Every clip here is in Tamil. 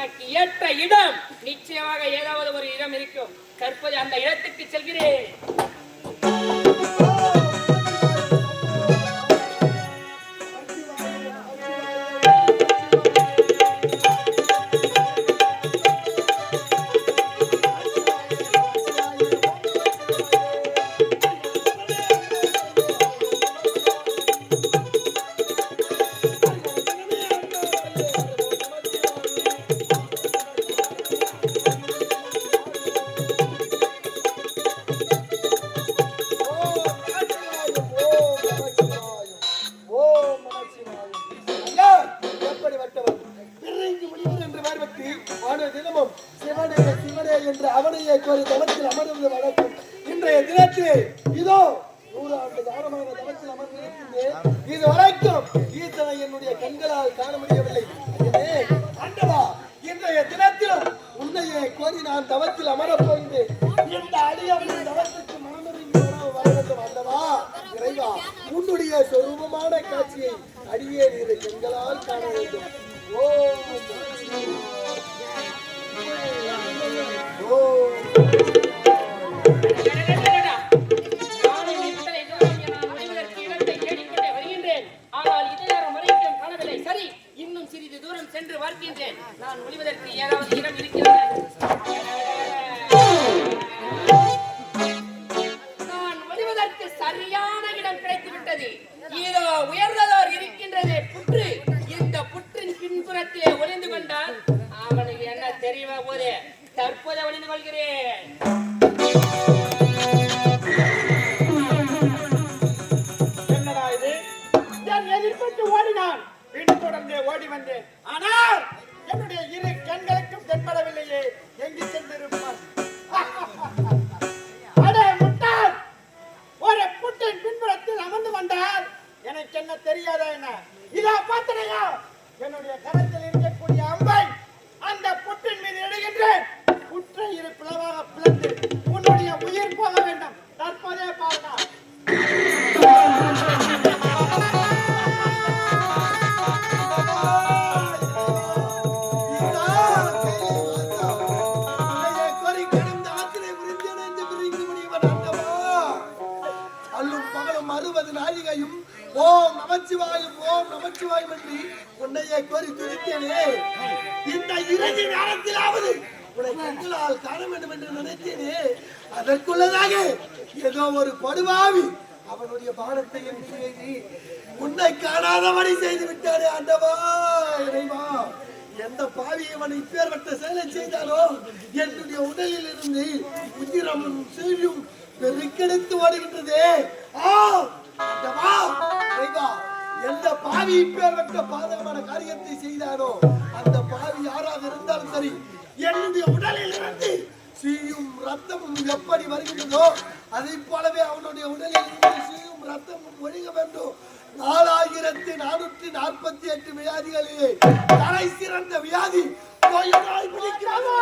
இதோ எனக்கு ஏற்ற இடம் வேண்டும் கீர்த்தனை என்னுடைய கண்களால் காண முடியவில்லை ஆண்டவா, இன்றைய தினத்திலும் உன்னையே கோரி நான் தவத்தில் அமரப் போகின்றேன் இந்த அடியவனின் தவத்துக்கு மனமிறங்கி வர வேண்டும் ஆண்டவா. இறைவா உன்னுடைய சொரூபமான காட்சியை அடியே நீர் கண்களால் காண வேண்டும். ஓ ஒளிவதற்கு சரியான இடம் கிடைத்துவிட்டது. இதோ உயர்ந்ததோர் இருக்கின்றதே புற்று. இந்த புற்றின் பின்புறத்திலே ஒளிந்து கொண்டால் அவனுக்கு என்ன தெரியுமா போதே? தற்போது ஒளிந்து கொள்கிறேன். ஓடினான். பின்தொடர்ந்தே ஓடி வந்தேன். செய்து ஆண்டவா இறைவா எந்த பாவி அவன் இப்பேற்பட்ட செயலை செய்தாலோ என்னுடைய உடலில் இருந்து உதிரமும் சீழும் பெருக்கெடுத்து ஓடுகின்றதே. ஆண்டவா இறைவா எந்த பாவி இப்பேற்பட்ட பாதகமான காரியத்தை செய்தாரோ அந்த பாவி யாராக இருந்தாலும் சரி என்னுடைய உடலில் இருந்து சீயும் ரத்தமும் எப்படி வருகின்றதோ அதை போலவே அவனுடைய உடலில் இருந்து சீயும் ரத்தமும் ஒழுக வேண்டும். நாலாயிரத்தி நானூற்றி நாற்பத்தி எட்டு வியாதிகளிலே தலை சிறந்த வியாதி நோயினால் பிடிக்கிறது.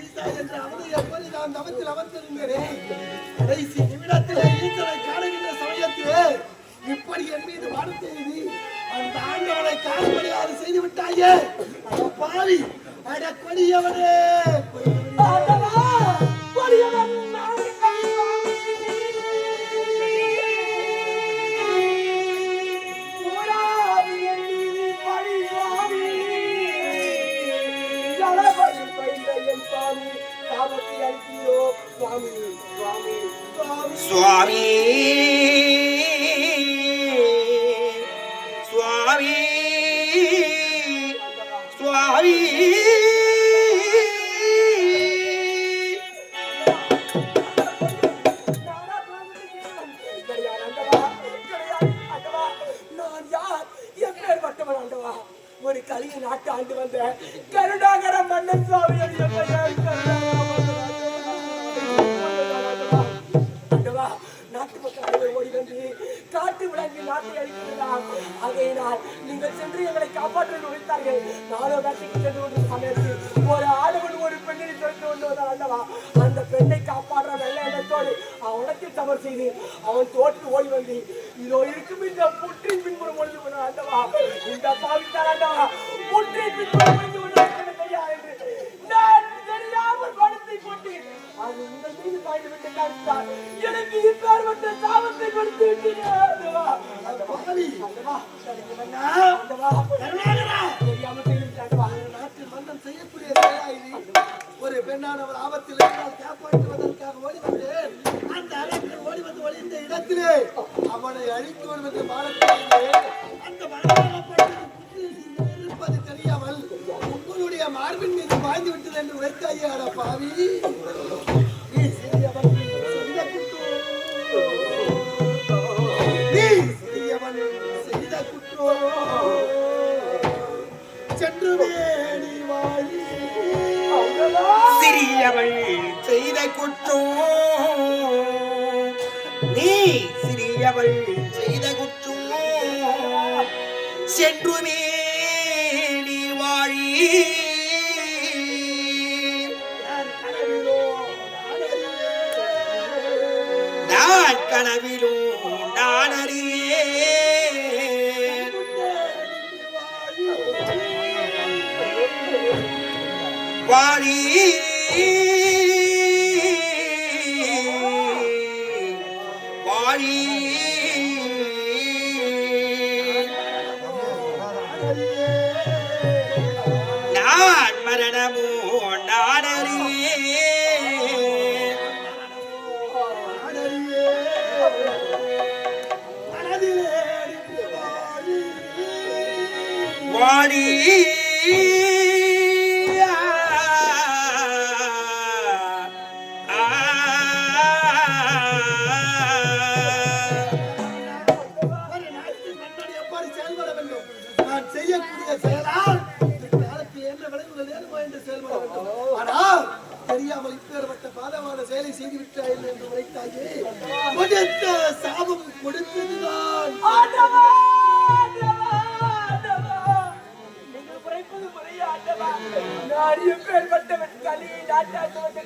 ஈசா என்ற அவனையை நான் தவத்தில் கடைசி நிமிடத்தில் ஈசனை காணுகின்ற சமயத்திலே இப்படி என் மீது வார்த்தை எழுதி அந்த ஆண்டவனை காணும்படியாக செய்து விட்டாயே பாவி அட கொடியவனே கொடியவன் சுவாமி சுவாமி சுவாமி வந்து இதோ இருக்கும் இந்த புற்றின் பின்புறம் ஒழிந்து விட ஆண்டவா இந்த பாவித்தார் ஆண்டவா புற்றின் பின்புறம் ஒழிந்து விட கையா என்று நான் தெரியாமல் பணத்தை போட்டு அது உங்கள் மீது பாய்ந்து விட்டு காட்டார் எனக்கு இப்பேற்பட்ட சாபத்தை கொடுத்து விட்டீர்கள் ஆண்டவா ஆண்டவா பாவி ஆண்டவா அண்ணா, ஆண்டவா கருணாகரா. தெரியாமல் செய்து விட்டு ஆண்டவா நாட்டில் மன்றம் செய்யக்கூடிய செயலா இது ஒரு பெண்ணானவர் ஆபத்தில் இருந்தால் காப்பாற்றுவதற்காக ஓடி வந்தேன் அந்த அரக்கன் ஓடி வந்து ஒளிந்த இடத்திலே அவனை அழித்து வருவது பாடத்திலே அந்த இருப்பது தெரியாமல் உங்களுடைய மார்பின் மீது பாய்ந்து விட்டது என்று உரைத்தாயே பாவி வாழி வாழி நான் மரணமோ நாடறியே அடரியே, நான் செய்யக்கூடிய செயலால் இக்காலத்தில் என்ன விளைவுகள் ஏறுமோ என்று செயல்பட வேண்டும். ஆனால் தெரியாமல் இப்பேற்பட்ட பாதமான செயலை செய்துவிட்டாய் என்று உரைத்தாயே கொடுத்த சாபம் கொடுத்ததுதான் ஆண்டவா, ஆண்டவா,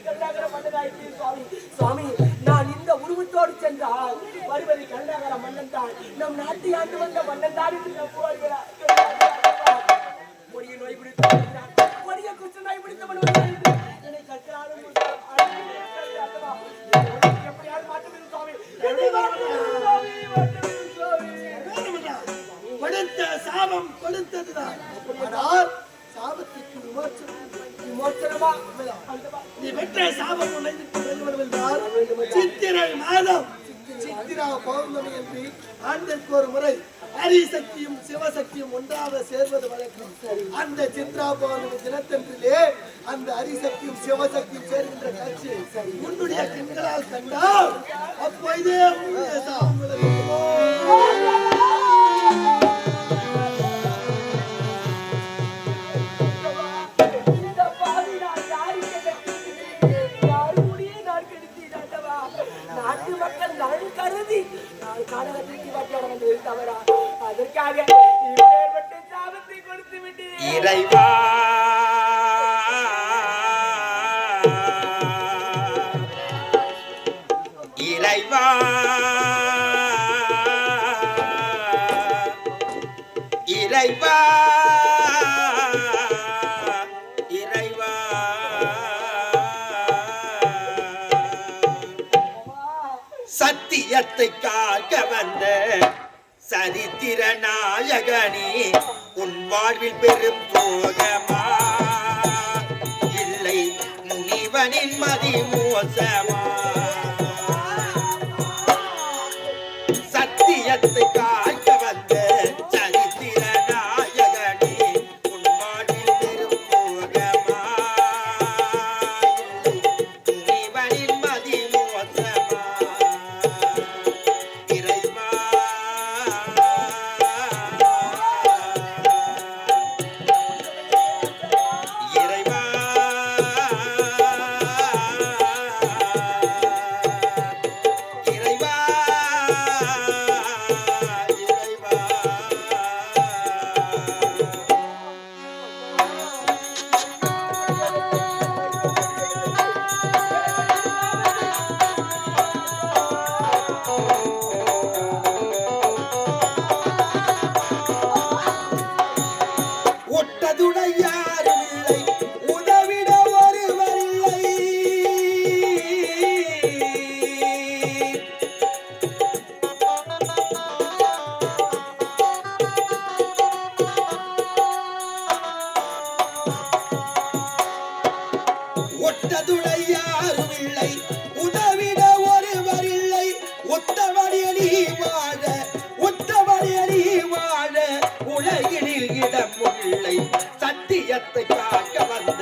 கருணாகர மன்னனாயிற்று, சுவாமி. சுவாமி, நான் இந்த உருவத்தோடு சென்றால் வருவது கருணாகர மன்னன் தான் நம் நாட்டை ஆண்டு வந்த மன்னன் தான் என்று நம்புவார்களா கொடிய நோய் நாய் பிடித்தவன் என்னை கற்களாலும் எப்படியாவது மாற்ற சுவாமி கொடுத்த சாபம் கொடுத்ததுதான் ஆனால் சாபத்திற்கு நீ பெற்ற சாபம் சித்திரை மாதம் சித்திரா பௌர்ணமி என்று ஆண்டிற்கு ஒரு முறை ஹரிசக்தியும் சிவசக்தியும் ஒன்றாக சேர்வது வழக்கம். அந்த சித்ரா பௌர்ணமி தினத்தன்றிலே அந்த ஹரிசக்தியும் சிவசக்தியும் சேர்கின்ற காட்சி உன்னுடைய கண்களால் கண்டால் அப்போதே உன்னுடைய நாயகனே உன் வாழ்வில் பெரும் சோகமா? இல்லை முனிவனின் மதி மோசமா? ஒட்டதுடை யாரும் இல்லை உதவிட ஒருவரில்லை. ஒத்தவடியடி வாழ ஒத்தவடியடி வாழ. உலகினில் இடம் இல்லை. சத்தியத்தை காக்க வந்த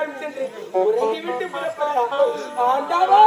நிலையிலாவது சிறிது நேரம் சென்று உறங்கிவிட்டு புறப்படலாம் ஆண்டவா